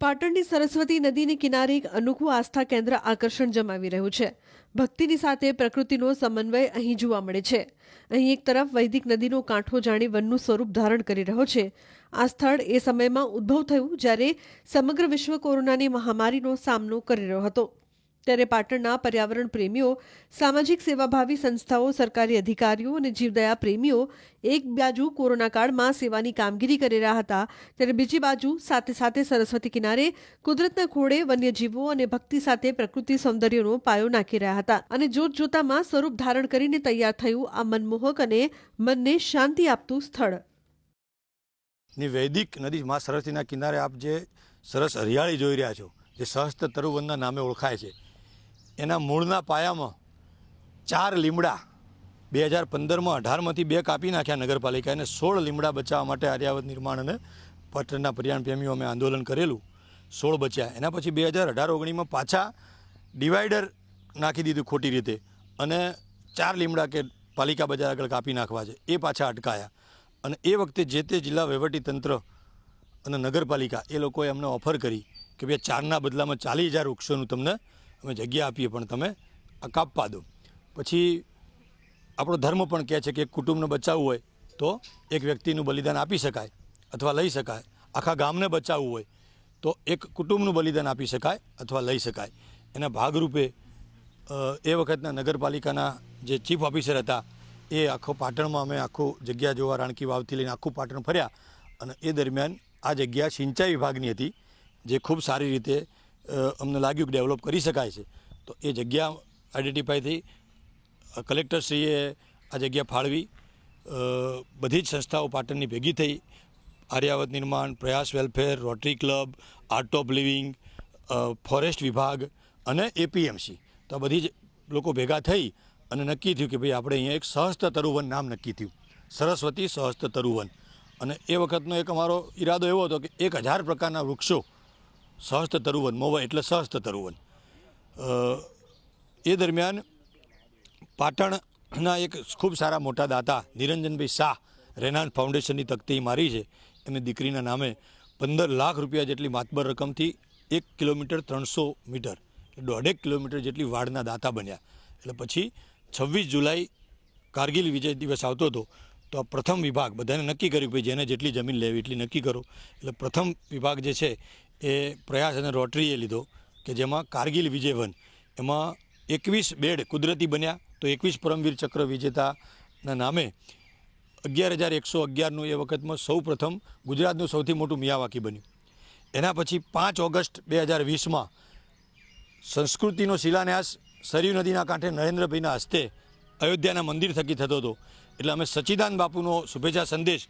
પાટણની સરસ્વતી નદીની કિનારે એક અનોખું આસ્થા કેન્દ્ર આકર્ષણ જમાવી રહ્યું છે. ભક્તિની સાથે પ્રકૃતિનો સમન્વય અહીં જોવા મળે છે. અહીં એક તરફ વૈદિક નદીનો કાંઠો જાણી વનનું સ્વરૂપ ધારણ કરી રહ્યો છે. આ સ્થળ એ સમયમાં ઉદ્ભવ થયું જ્યારે સમગ્ર વિશ્વ કોરોનાની મહામારીનો સામનો કરી રહ્યો હતો. ત્યારે પાટણના પર્યાવરણ પ્રેમીઓ, સામાજિક સેવાભાવી સંસ્થાઓ, સરકારી અધિકારીઓ અને જીવદયા પ્રેમીઓ એક બાજુ કોરોના કાળમાં સેવાની કામગીરી કરી રહ્યા હતા, ત્યારે બીજી બાજુ સાથે સાથે સરસ્વતી કિનારે કુદરતના ખોળે વન્યજીવો અને ભક્તિ સાથે પ્રકૃતિ સૌંદર્યનો પાયો નાખી રહ્યા હતા અને જોત જોતામાં સ્વરૂપ ધારણ કરીને તૈયાર થયું આ મનમોહક અને મનને શાંતિ આપતું સ્થળ. ની વૈદિક નદી મા સરસ્વતીના કિનારે આપ જે સરસ હરિયાળી જોઈ રહ્યા છો, જે સહસ્ત્ર તરુવનના નામે ઓળખાય છે એના મૂળના પાયામાં ચાર લીમડા બે હજાર પંદરમાં અઢારમાંથી બે કાપી નાખ્યા નગરપાલિકાએ અને સોળ લીમડા બચાવવા માટે આર્યાવત નિર્માણ અને પટણના પર્યાણ પ્રેમીઓ અમે આંદોલન કરેલું. સોળ બચ્યા. એના પછી બે હજાર અઢાર ઓગણીમાં પાછા ડિવાઈડર નાખી દીધું ખોટી રીતે અને ચાર લીમડા કે પાલિકા બજાર આગળ કાપી નાખવા છે. એ પાછા અટકાયા. અને એ વખતે જે તે જિલ્લા વહીવટીતંત્ર અને નગરપાલિકા એ લોકોએ અમને ઓફર કરી કે ભાઈ ચારના બદલામાં ચાલીસ હજાર વૃક્ષોનું તમને અમે જગ્યા આપીએ, પણ તમે આ કાપવા દો. પછી આપણો ધર્મ પણ કહે છે કે એક કુટુંબને બચાવવું હોય તો એક વ્યક્તિનું બલિદાન આપી શકાય અથવા લઈ શકાય. આખા ગામને બચાવવું હોય તો એક કુટુંબનું બલિદાન આપી શકાય અથવા લઈ શકાય. એના ભાગરૂપે એ વખતના નગરપાલિકાના જે ચીફ ઓફિસર હતા, એ આખો પાટણમાં અમે આખું જગ્યા જોવા રાણકી વાવથી લઈને આખું પાટણ ફર્યા અને એ દરમિયાન આ જગ્યા સિંચાઈ વિભાગની હતી, જે ખૂબ સારી રીતે અમને લાગ્યું કે ડેવલપ કરી શકાય છે. તો એ જગ્યા આઈડેન્ટિફાઈ થઈ. કલેક્ટરશ્રીએ આ જગ્યા ફાળવી. બધી જ સંસ્થાઓ પાટણની ભેગી થઈ. આર્યાવત નિર્માણ, Prayas welfare, Rotary Club Art of Living forest વિભાગ અને એપીએમસી તો આ બધી જ લોકો ભેગા થઈ અને નક્કી થયું કે ભાઈ આપણે અહીંયા એક સહસ્ત્ર તરુવન નામ નક્કી થયું. સરસ્વતી સહસ્ત્ર તરુવન. અને એ વખતનો એક અમારો ઈરાદો એવો હતો કે એક હજાર પ્રકારના વૃક્ષો સહસ્ત્ર તરુવન, મોવા એટલે સહસ્ત્ર તરુવન. એ દરમિયાન પાટણના એક ખૂબ સારા મોટા દાતા નિરંજનભાઈ શાહ રેનાન ફાઉન્ડેશનની તકતી મારી છે. એમની દીકરીના નામે પંદર લાખ રૂપિયા જેટલી માતબર રકમથી એક કિલોમીટર ત્રણસો મીટર દોઢેક કિલોમીટર જેટલી વાડના દાતા બન્યા. એટલે પછી છવ્વીસ જુલાઈ કારગિલ વિજય દિવસ આવતો હતો, તો આ પ્રથમ વિભાગ, બધાને નક્કી કર્યું કે જેને જેટલી જમીન લેવી એટલી નક્કી કરો. એટલે પ્રથમ વિભાગ જે છે એ પ્રયાસ અને રોટરીએ લીધો કે જેમાં કારગિલ વિજય વન એમાં એકવીસ બેડ કુદરતી બન્યા તો એકવીસ પરમવીર ચક્ર વિજેતાના નામે અગિયાર હજાર એકસો અગિયારનું એ વખતમાં સૌ પ્રથમ ગુજરાતનું સૌથી મોટું મિયાવાકી બન્યું. એના પછી પાંચ ઓગસ્ટ બે હજાર વીસમાં સંસ્કૃતિનો શિલાન્યાસ સરયુ નદીના કાંઠે નરેન્દ્રભાઈના હસ્તે અયોધ્યાના મંદિર થકી થતો હતો. એટલે અમે સચ્ચિદાન બાપુનો શુભેચ્છા સંદેશ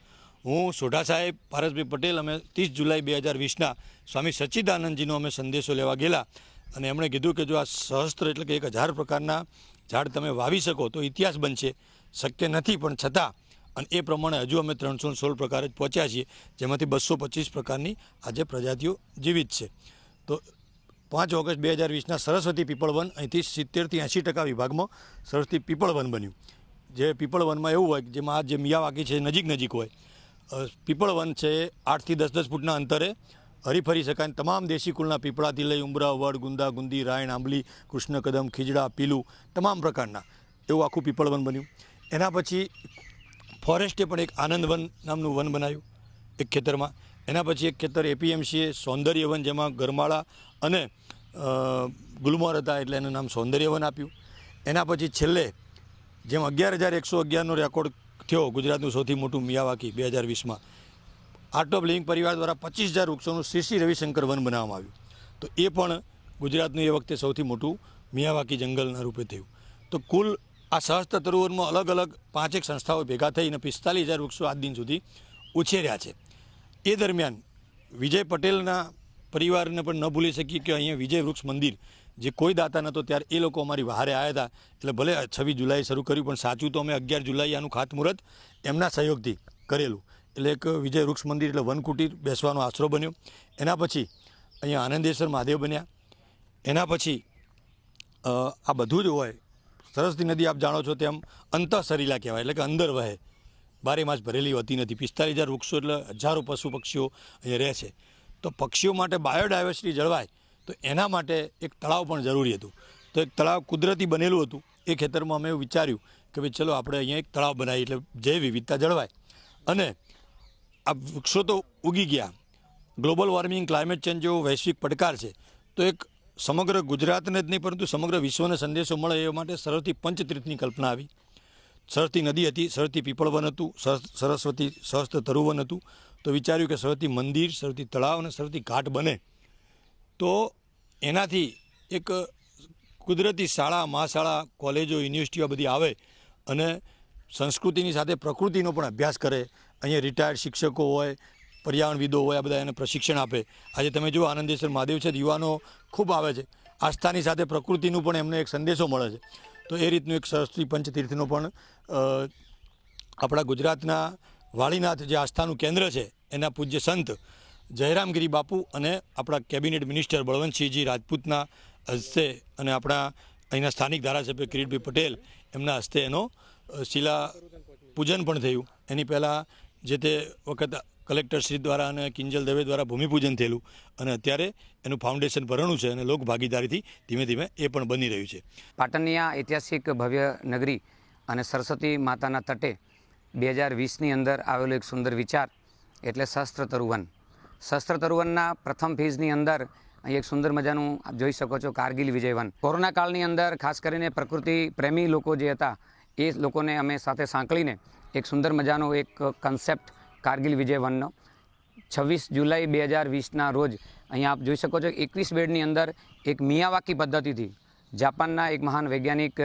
હું સોઢા સાહેબ પારસભાઈ પટેલ, અમે ત્રીસ જુલાઈ બે હજાર વીસના સ્વામી સચ્ચિદાનંદજીનો અમે સંદેશો લેવા ગયેલા અને એમણે કીધું કે જો આ સહસ્ત્ર એટલે કે એક હજાર પ્રકારના ઝાડ તમે વાવી શકો તો ઇતિહાસ બનશે. શક્ય નથી, પણ છતાં અને એ પ્રમાણે હજુ અમે ત્રણસો સોળ પ્રકારે જ પહોંચ્યા છીએ, જેમાંથી બસો પચીસ પ્રકારની આજે પ્રજાતિઓ જીવિત છે. તો પાંચ ઓગસ્ટ બે હજાર વીસના સરસ્વતી પીપળ વન, અહીંથી સિત્તેરથી એંશી ટકા વિભાગમાં સરસ્વતી પીપળ વન બન્યું. જે પીપળ વનમાં એવું હોય કે જેમાં આ જે મિયાવાકી છે નજીક નજીક હોય. અ, પીપળ વન છે આઠથી દસ દસ ફૂટના અંતરે. હરીફરી શકાય તમામ દેશી કુળના પીપળાથી લઈ ઉંબરા વડ ગુંદા ગુંદી રાયણ આંબલી કૃષ્ણ કદમ ખીજડા પીલું તમામ પ્રકારના. એવું આખું પીપળ વન બન્યું. એના પછી ફોરેસ્ટે પણ એક આનંદ વન નામનું વન બનાવ્યું એક ખેતરમાં. એના પછી એક ખેતર એપીએમસીએ સૌંદર્યવન જેમાં ગરમાળા અને ગુલમોર હતા એટલે એનું નામ સૌંદર્ય વન આપ્યું. એના પછી છેલ્લે જેમ અગિયાર હજાર એકસો અગિયારનો રેકોર્ડ થયો ગુજરાતનું સૌથી મોટું મિયાવાકી બે હજાર વીસમાં. આર્ટ ઓફ લિવિંગ પરિવાર દ્વારા પચીસ હજાર વૃક્ષોનું શ્રી શ્રી રવિશંકર વન બનાવવામાં આવ્યું. તો એ પણ ગુજરાતનું એ વખતે સૌથી મોટું મિયાવાકી જંગલના રૂપે થયું. તો કુલ આ સહસ્ત્ર તરુવનમાં અલગ અલગ પાંચેક સંસ્થાઓ ભેગા થઈને પિસ્તાલીસ હજાર વૃક્ષો આજ દિન સુધી ઉછેર્યા છે. એ દરમિયાન વિજય પટેલના પરિવારને પણ ન ભૂલી શકીએ કે અહીંયા વિજય વૃક્ષ મંદિર જે કોઈ દાતા નહોતો ત્યારે એ લોકો અમારી વહારે આવ્યા હતા. એટલે ભલે છવ્વીસ જુલાઈ શરૂ કર્યું, પણ સાચું તો અમે અગિયાર જુલાઈ આનું ખાતમુહૂર્ત એમના સહયોગથી કરેલું. એટલે એક વિજય વૃક્ષ મંદિર, એટલે વનકુટીર બેસવાનો આશરો બન્યો. એના પછી અહીંયા આનંદેશ્વર મહાદેવ બન્યા. એના પછી આ બધું જ હોય, સરસ્વતી નદી આપ જાણો છો તેમ અંતઃસરીલા કહેવાય, એટલે કે અંદર વહે. બારે માસ ભરેલી હોતી નથી. પિસ્તાલીસ હજાર વૃક્ષો એટલે હજારો પશુ પક્ષીઓ અહીંયા રહે છે. તો પક્ષીઓ માટે બાયોડાયવર્સિટી જળવાય. તો એના માટે એક તળાવ પણ જરૂરી હતું. તો એક તળાવ કુદરતી બનેલું હતું. એ ખેતરમાં અમે વિચાર્યું કે ભાઈ ચલો આપણે અહીંયા એક તળાવ બનાવીએ એટલે જૈવ વિવિધતા જળવાય. અને આ વૃક્ષો તો ઉગી ગયા. ગ્લોબલ વોર્મિંગ ક્લાઇમેટ ચેન્જ જેવો વૈશ્વિક પડકાર છે. તો એક સમગ્ર ગુજરાતને જ નહીં, પરંતુ સમગ્ર વિશ્વને સંદેશો મળે એ માટે સરળથી પંચતીર્થની કલ્પના આવી. સરસ્વતી નદી હતી સરસ્વતી પીપળવન હતું સરસ- સરસ્વતી સહસ્ત્ર તરુવન હતું. તો વિચાર્યું કે સરસ્વતી મંદિર સરસ્વતી તળાવ અને સરસ્વતી ઘાટ બને. તો એનાથી એક કુદરતી શાળા, મહાશાળા, કોલેજો, યુનિવર્સિટીઓ બધી આવે અને સંસ્કૃતિની સાથે પ્રકૃતિનો પણ અભ્યાસ કરે. અહીંયા રિટાયર્ડ શિક્ષકો હોય, પર્યાવરણવિદો હોય, આ બધા એને પ્રશિક્ષણ આપે. આજે તમે જુઓ આનંદેશ્વર મહાદેવ છે, યુવાનો ખૂબ આવે છે. આસ્થાની સાથે પ્રકૃતિનું પણ એમને એક સંદેશો મળે છે. તો એ રીતનું એક સરસ્વતી પંચતીર્થનો પણ આપણા ગુજરાતના વાળીનાથ જે આસ્થાનું કેન્દ્ર છે, એના પૂજ્ય સંત જયરામગીરી બાપુ અને આપણા કેબિનેટ મિનિસ્ટર બળવંતસિંહજી રાજપૂતના હસ્તે અને આપણા અહીંના સ્થાનિક ધારાસભ્ય કિરીટભાઈ પટેલ એમના હસ્તે એનો શિલા પૂજન પણ થયું. એની પહેલાં જે તે વખત કલેક્ટરશ્રી દ્વારા અને કિંજલ દવે દ્વારા ભૂમિપૂજન થયેલું અને અત્યારે એનું ફાઉન્ડેશન ભરણું છે અને લોક ભાગીદારીથી ધીમે ધીમે એ પણ બની રહ્યું છે. પાટણની આ ઐતિહાસિક ભવ્ય નગરી અને સરસ્વતી માતાના તટે બે હજાર વીસની અંદર આવેલો એક સુંદર વિચાર, એટલે શસ્ત્ર તરુવન. શસ્ત્ર તરુવનના પ્રથમ ફેઝની અંદર અહીં એક સુંદર મજાનું આપ જોઈ શકો છો કારગિલ વિજયવન. કોરોના કાળની અંદર ખાસ કરીને પ્રકૃતિ પ્રેમી લોકો જે હતા, એ લોકોને અમે સાથે સાંકળીને એક સુંદર મજાનો એક કન્સેપ્ટ કારગિલ વિજયવનનો છવ્વીસ જુલાઈ બે હજાર વીસના રોજ અહીંયા આપ જોઈ શકો છો એકવીસ બેડની અંદર એક મિયાવાકી પદ્ધતિથી જાપાનના એક મહાન વૈજ્ઞાનિક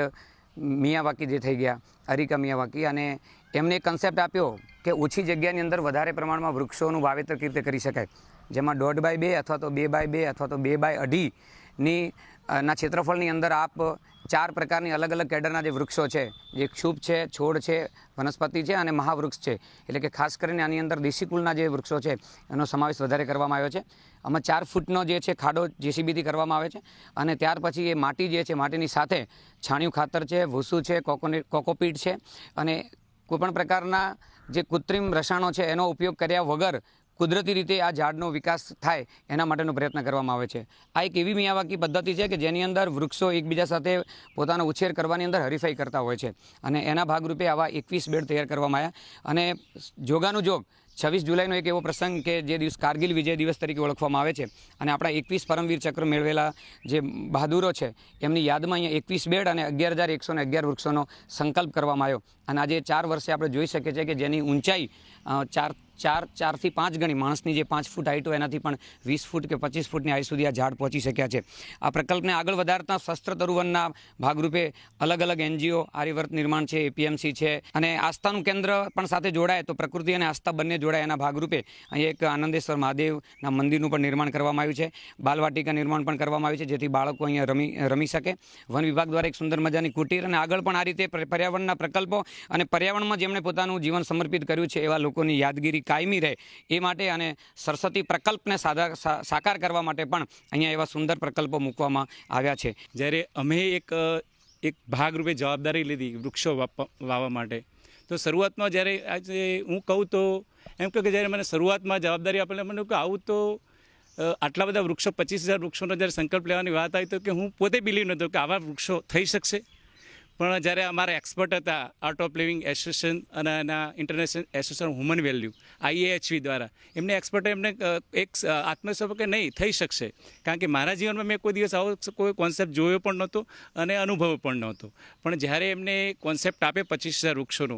મિયાવાકી જે થઈ ગયા, અરિકા મિયાવાકી, અને એમને કન્સેપ્ટ આપ્યો કે ઓછી જગ્યાની અંદર વધારે પ્રમાણમાં વૃક્ષોનું વાવેતર કેવી રીતે કરી શકાય. જેમાં દોઢ બાય બે અથવા તો બે બાય બે અથવા તો બે બાય અઢીની ના ક્ષેત્રફળની અંદર આપ ચાર પ્રકારની અલગ અલગ કેડરના જે વૃક્ષો છે, જે ક્ષુપ છે, છોડ છે, વનસ્પતિ છે અને મહાવૃક્ષ છે. એટલે કે ખાસ કરીને આની અંદર દેશી કુલના જે વૃક્ષો છે, એનો સમાવેશ વધારે કરવામાં આવ્યો છે. આમાં ચાર ફૂટનો જે છે ખાડો જેસીબીથી કરવામાં આવે છે અને ત્યાર પછી એ માટી જે છે, માટીની સાથે છાણિયું ખાતર છે, ભૂસું છે, કોકોને, કોકોપીટ છે અને કોઈપણ પ્રકારના જે કૃત્રિમ રસાયણો છે, એનો ઉપયોગ કર્યા વગર કુદરતી રીતે આ ઝાડનો વિકાસ થાય એના માટેનો પ્રયત્ન કરવામાં આવે છે. આ એક એવી મિયાવાકી પદ્ધતિ છે કે જેની અંદર વૃક્ષો એકબીજા સાથે પોતાનો ઉછેર કરવાની અંદર હરીફાઈ કરતા હોય છે અને એના ભાગરૂપે આવા એકવીસ બેડ તૈયાર કરવામાં આવ્યા અને જોગાનું જોગ છવ્વીસ જુલાઈનો એક એવો પ્રસંગ કે જે દિવસ કારગિલ વિજય દિવસ તરીકે ઓળખવામાં આવે છે અને આપણા એકવીસ પરમવીર ચક્ર મેળવેલા જે બહાદુરો છે એમની યાદમાં અહીંયા એકવીસ બેડ અને અગિયાર હજાર એકસો અગિયાર વૃક્ષોનો સંકલ્પ કરવામાં આવ્યો. અને આજે ચાર વર્ષે આપણે જોઈ શકીએ છીએ કે જેની ઊંચાઈ ચાર ચાર, ચારથી પાંચ ગણી માણસની જે પાંચ ફૂટ હાઈટ હોય, એનાથી પણ વીસ ફૂટ કે પચીસ ફૂટની હાઈટ સુધી આ ઝાડ પહોંચી શક્યા છે. આ પ્રકલ્પને આગળ વધારતા શસ્ત્ર તરુવનના ભાગરૂપે અલગ અલગ એનજીઓ આર્યવર્ત નિર્માણ છે, એપીએમસી છે અને આસ્થાનું કેન્દ્ર પણ સાથે જોડાય તો પ્રકૃતિ અને આસ્થા બંને જોડાય એના ભાગરૂપે અહીં એક આનંદેશ્વર મહાદેવના મંદિરનું પણ નિર્માણ કરવામાં આવ્યું છે. બાલવાટિકા નિર્માણ પણ કરવામાં આવ્યું છે, જેથી બાળકો અહીંયા રમી રમી શકે. વન વિભાગ દ્વારા એક સુંદર મજાની કુટીર અને આગળ પણ આ રીતે પર્યાવરણના પ્રકલ્પો અને પર્યાવરણમાં જેમણે પોતાનું જીવન સમર્પિત કર્યું છે, એવા લોકોની યાદગીરી કાયમી રહે એ માટે અને સરસ્વતી પ્રકલ્પને સાધા સાકાર કરવા માટે પણ અહીંયા એવા સુંદર પ્રકલ્પો મૂકવામાં આવ્યા છે. જ્યારે અમે એક એક ભાગરૂપે જવાબદારી લીધી વૃક્ષો વાવવા માટે, તો શરૂઆતમાં જ્યારે આજે હું કહું તો એમ કહું કે જ્યારે મને શરૂઆતમાં જવાબદારી આપેલી, મને કે આવું તો આટલા બધા વૃક્ષો, પચીસ હજાર વૃક્ષોનો જ્યારે સંકલ્પ લેવાની વાત આવી, તો કે હું પોતે બિલીવ નહોતો કે આવા વૃક્ષો થઈ શકશે. પણ જ્યારે અમારા એક્સપર્ટ હતા આર્ટ ઓફ લિવિંગ એસોસિએશન અને એના international association human value IAHV દ્વારા, એમને એક્સપર્ટે એમને એક આત્મવિશ્વાસ કે નહીં, થઈ શકશે. કારણ કે મારા જીવનમાં મેં કોઈ દિવસ આવો કોઈ કોન્સેપ્ટ જોયો પણ નહોતો અને અનુભવ પણ નહોતો. પણ જ્યારે એમને કોન્સેપ્ટ આપે પચીસ હજાર વૃક્ષોનો,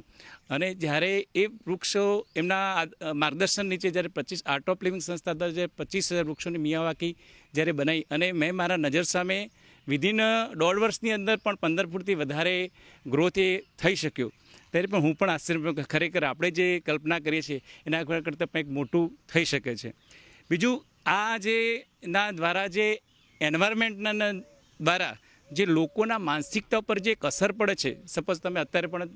અને જ્યારે એ વૃક્ષો એમના માર્ગદર્શન નીચે જ્યારે પચીસ આર્ટ ઓફ લિવિંગ સંસ્થા દ્વારા જે પચીસ હજાર વૃક્ષોની મિયાવાકી જ્યારે બનાવી અને મેં મારા નજર સામે વિધિન દોઢ વર્ષની અંદર પણ પંદર ફૂટથી વધારે ગ્રોથ એ થઈ શક્યો. ત્યારે પણ હું પણ આશ્ચર્ય ખરેખર આપણે જે કલ્પના કરીએ છીએ, એના કરતાં પણ એક મોટું થઈ શકે છે. બીજું, આ જે, ના દ્વારા જે એન્વાયરમેન્ટના દ્વારા જે લોકોના માનસિકતા પર જે એક અસર પડે છે સપોઝ તમે અત્યારે પણ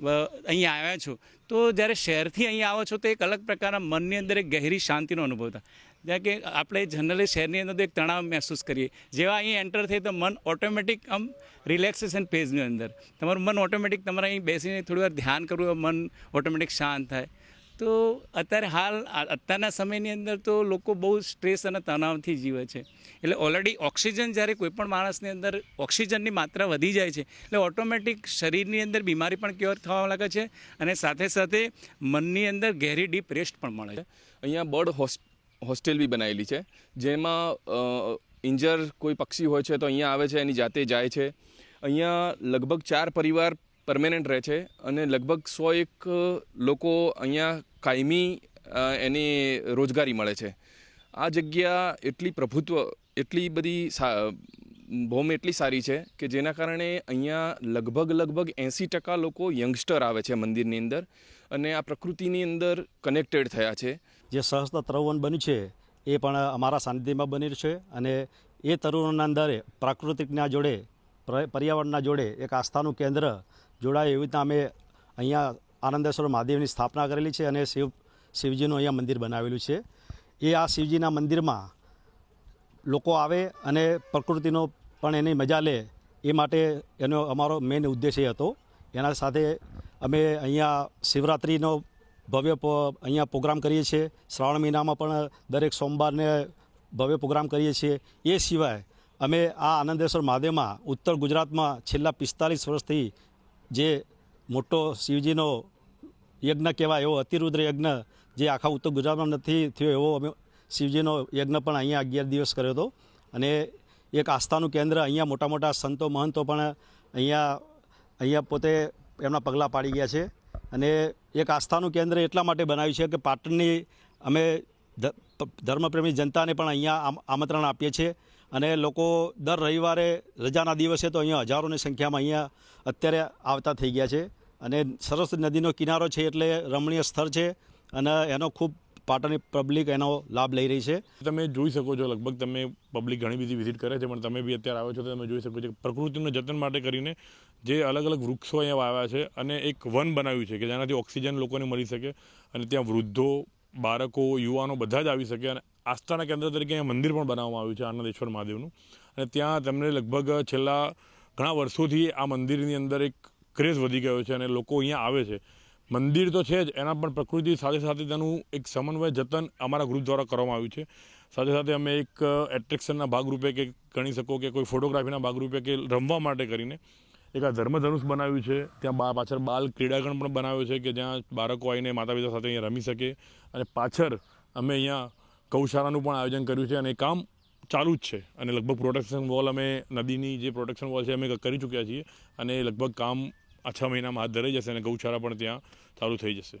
અહીંયા આવ્યા છો. તો જ્યારે શહેરથી અહીંયા આવો છો તો એક અલગ પ્રકારના મનની અંદર એક ગહેરી શાંતિનો અનુભવ થાય. જ્યાં કે આપણે જનરલી શહેરની અંદર એક તણાવ મહેસૂસ કરીએ. જેવા અહીં એન્ટર થઈ તો મન ઓટોમેટિક આમ રિલેક્સેશન ફેઝની અંદર. તમારું મન ઓટોમેટિક તમારે અહીં બેસીને થોડી વાર ધ્યાન કરવું મન ઓટોમેટિક શાંત થાય. તો અત્યારે હાલ અત્યારના સમયની અંદર તો લોકો બહુ સ્ટ્રેસ અને તણાવથી જીવે છે. એટલે ઓલરેડી ઓક્સિજન જ્યારે કોઈપણ માણસની અંદર ઓક્સિજનની માત્રા વધી જાય છે, એટલે ઓટોમેટિક શરીરની અંદર બીમારી પણ ક્યોર થવા લાગે છે અને સાથે સાથે મનની અંદર ઘેરી ડીપ રેસ્ટ પણ મળે છે. અહીંયા બર્ડ હોસ્ટેલ બી બનાવેલી છે, જેમાં ઇન્જર કોઈ પક્ષી હોય છે તો અહીંયા આવે છે, એની જાતે જાય છે. અહીંયા લગભગ ચાર પરિવાર પરમેનન્ટ રહે છે અને લગભગ સો એક લોકો અહીંયા કાયમી એને રોજગારી મળે છે. આ જગ્યા એટલી પ્રભુત્વ, એટલી બધી ભૌમ એટલી સારી છે કે જેના કારણે અહીંયા લગભગ લગભગ એંસી ટકા લોકો યંગસ્ટર આવે છે મંદિરની અંદર અને આ પ્રકૃતિની અંદર કનેક્ટેડ થયા છે. જે સહસ્ત્ર તરવન બન્યું છે એ પણ અમારા સાનિધ્યમાં બનેલું છે અને એ તરુણના અંદર પ્રાકૃતિકના જોડે, પર્યાવરણના જોડે એક આસ્થાનું કેન્દ્ર જોડાય એવી રીતના અમે અહીંયા આનંદેશ્વર મહાદેવની સ્થાપના કરેલી છે અને શિવ શિવજીનું અહીંયા મંદિર બનાવેલું છે. એ આ શિવજીના મંદિરમાં લોકો આવે અને પ્રકૃતિનો પણ એની મજા લે એ માટે એનો અમારો મેઇન એ હતો. એના સાથે અમે અહીંયા શિવરાત્રિનો ભવ્ય અહીંયા પ્રોગ્રામ કરીએ છીએ. શ્રાવણ મહિનામાં પણ દરેક સોમવારને ભવ્ય પ્રોગ્રામ કરીએ છીએ. એ સિવાય અમે આ આનંદેશ્વર મહાદેવમાં ઉત્તર ગુજરાતમાં છેલ્લા પિસ્તાલીસ વર્ષથી જે મોટો શિવજીનો યજ્ઞ કહેવાય, એવો અતિરુદ્ર યજ્ઞ જે આખા ઉત્તર ગુજરાતમાં નથી થયો, એવો અમે શિવજીનો યજ્ઞ પણ અહીંયા અગિયાર દિવસ કર્યો હતો. અને એક આસ્થાનું કેન્દ્ર અહીંયા મોટા મોટા સંતો, મહંતો પણ અહીંયા અહીંયા પોતે એમના પગલાં પાડી ગયા છે. અને એક આસ્થાનું કેન્દ્ર એટલા માટે બનાવ્યું છે કે પાટણની અમે ધર્મપ્રેમી જનતાને પણ અહીંયા આમ- આમંત્રણ આપીએ છીએ. અને લોકો દર રવિવારે રજાના દિવસે તો અહીંયા હજારોની સંખ્યામાં અહીંયા અત્યારે આવતા થઈ ગયા છે. અને સરસ્વતી નદીનો કિનારો છે એટલે રમણીય સ્થળ છે અને એનો ખૂબ પાટણની પબ્લિક એનો લાભ લઈ રહી છે. તમે જોઈ શકો છો લગભગ તમે પબ્લિક ઘણી બધી વિઝિટ કરે છે, પણ તમે બી અત્યારે આવો છો તો તમે જોઈ શકો છો પ્રકૃતિનું જતન માટે કરીને જે અલગ અલગ વૃક્ષો અહીંયા વાવ્યા છે અને એક વન બનાવ્યું છે કે જેનાથી ઓક્સિજન લોકોને મળી શકે અને ત્યાં વૃદ્ધો, બાળકો, યુવાનો બધા જ આવી શકે અને આસ્થાના કેન્દ્ર તરીકે અહીંયા મંદિર પણ બનાવવામાં આવ્યું છે, આનંદેશ્વર મહાદેવનું. અને ત્યાં તમને લગભગ છેલ્લા ઘણા વર્ષોથી આ મંદિરની અંદર એક ક્રેઝ વધી ગયો છે અને લોકો અહીંયા આવે છે. મંદિર તો છે જ, એના પણ પ્રકૃતિ સાથે સાથે તેનું એક સમન્વય, જતન અમારા ગ્રુપ દ્વારા કરવામાં આવ્યું છે. સાથે સાથે અમે એક એટ્રેક્શનના ભાગરૂપે કે ગણી શકો કે કોઈ ફોટોગ્રાફીના ભાગરૂપે કે રમવા માટે કરીને એક આ ધર્મધનુષ બનાવ્યું છે. ત્યાં બા, પાછળ બાલ ક્રીડાગણ પણ બનાવ્યો છે કે જ્યાં બાળકો આવીને માતા પિતા સાથે અહીંયા રમી શકે. અને પાછળ અમે અહીંયા ગૌશાળાનું પણ આયોજન કર્યું છે અને કામ ચાલુ જ છે. અને લગભગ પ્રોટેક્શન વોલ અમે નદીની જે પ્રોટેક્શન વોલ છે અમે કરી ચૂક્યા છીએ. અને લગભગ કામ આ છ મહિનામાં હાથ ધરાઈ જશે અને ગૌશાળા પણ ત્યાં ચાલુ થઈ જશે.